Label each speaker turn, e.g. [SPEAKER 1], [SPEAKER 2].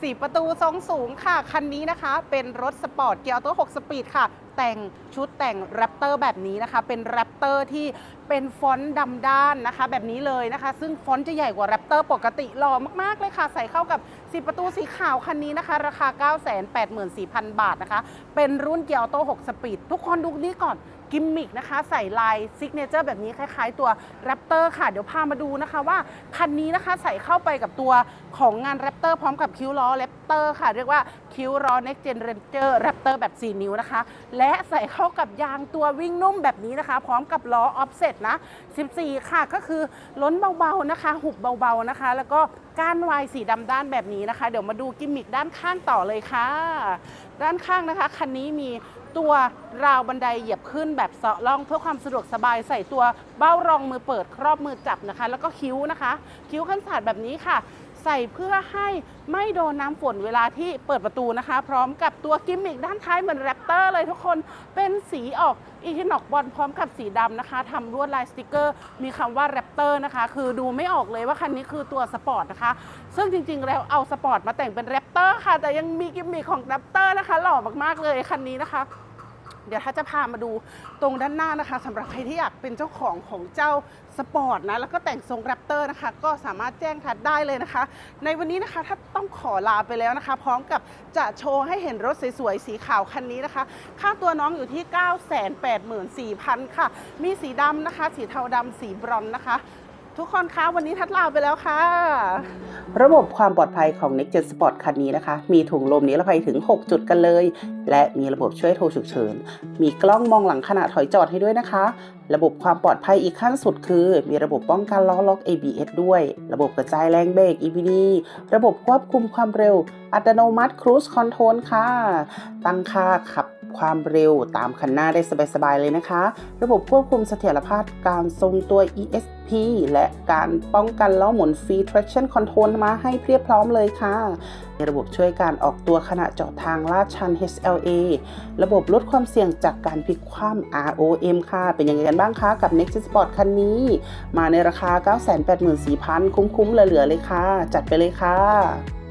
[SPEAKER 1] สีประตูทรงสูงค่ะ คันนี้นะคะ เป็นรถสปอร์ตเกียร์ออโต้6สปีดค่ะ แต่งชุดแต่งแรปเตอร์แบบนี้นะคะ เป็นแรปเตอร์ที่เป็นฟอนต์ดำด้านนะคะ แบบนี้เลยนะคะ ซึ่งฟอนต์จะใหญ่กว่าแรปเตอร์ปกติหล่อมาก ๆ เลยค่ะ ใส่เข้ากับสีประตูสีขาวคันนี้นะคะ ราคา 984,000 บาทนะคะ เป็นรุ่นเกียร์ออโต้6สปีดทุกคนดูนี่ก่อน กิมมิกนะคะ ใส่ลายซิกเนเจอร์แบบนี้คล้ายๆตัวแรปเตอร์ค่ะ เดี๋ยวพามาดูนะคะว่าคันนี้นะคะใส่เข้าไปกับตัวของงานแรปเตอร์พร้อมกับคิ้วล้อแรปเตอร์ค่ะ เรียกว่า คิ้วล้อ Next Gen Ranger Raptor แบบ 4 นิ้วนะคะ และใส่เข้ากับยางตัววิ่งนุ่มแบบนี้นะคะ พร้อมกับล้อออฟเซ็ตนะ 14 ค่ะก็คือล้นเบาๆนะคะ หุบเบาๆนะคะ แล้วก็ก้านวายสีดำด้านแบบนี้นะคะ เดี๋ยวมาดูกิมมิกด้านข้างต่อเลยค่ะ ด้านข้างนะคะคันนี้มีตัวราวบันไดเหยียบขึ้นแบบเสาะล่องเพื่อความสะดวกสบายใส่ตัวเบ้ารองมือเปิดครอบมือจับนะคะ แล้วก็คิ้วนะคะ คิ้วขั้นศาสตร์แบบนี้ค่ะ ใส่เพื่อให้ไม่โดนน้ำฝนเวลาที่เปิดประตูนะคะ พร้อมกับตัวกิมมิกด้านท้ายเหมือนแรปเตอร์เลยทุกคนเป็นสีออกอีทินอกบอลพร้อมกับสีดำนะคะทำลวดลายสติกเกอร์ มีคำว่าแรปเตอร์นะคะ คือดูไม่ออกเลยว่าคันนี้คือตัวสปอร์ตนะคะ ซึ่งจริงๆแล้วเอาสปอร์ตมาแต่งเป็นแรปเตอร์ค่ะ แต่ยังมีกิมมิคของแรปเตอร์นะคะ หล่อมากๆเลยคันนี้นะคะ เดี๋ยวถ้าจะพามาดูตรงด้านหน้านะคะสำหรับใครที่อยากเป็นเจ้าของของเจ้าสปอร์ตนะแล้วก็แต่งทรงแรปเตอร์นะคะ ก็สามารถแจ้งทัดได้เลยนะคะ ในวันนี้นะคะถ้าต้องขอลาไปแล้วนะคะ พร้อมกับจะโชว์ให้เห็นรถสวยๆสีขาวคันนี้นะคะ ค่าตัวน้องอยู่ที่ 984,000 ค่ะ มีสีดำนะคะ สีเทาดำสีบรอนซ์นะคะ ทุกคนคะวันนี้ทัดลาไปแล้วค่ะ
[SPEAKER 2] ระบบความปลอดภัยของ Next Gen Sport คันนี้นะคะ มีถุงลมนิรภัยถึง 6 จุดกันเลย และมีระบบช่วยโทรฉุกเฉิน มีกล้องมองหลังขณะถอยจอดให้ด้วยนะคะ ระบบความปลอดภัยอีกขั้นสุดคือ มีระบบป้องกันล้อล็อก ABS ด้วย ระบบกระจายแรงเบรก EBD ระบบควบคุมความเร็ว อัตโนมัติ Cruise Control ค่ะ ตั้งค่าขับ ความเร็วตามคันหน้าได้สบายๆเลยนะคะ ระบบควบคุมเสถียรภาพการทรงตัว ESP และการป้องกันล้อหมุน Free Traction Control มาให้เพียบพร้อมเลยค่ะ ในระบบช่วยการออกตัวขณะจอดทางลาดชัน HLA ระบบลดความเสี่ยงจากการพลิกคว่ำ ROM ค่ะ เป็นยังไงกันบ้างคะกับ Next Sport คันนี้ มาในราคา 984,000 คุ้มๆเหลือๆเลยค่ะ จัดไปเลยค่ะ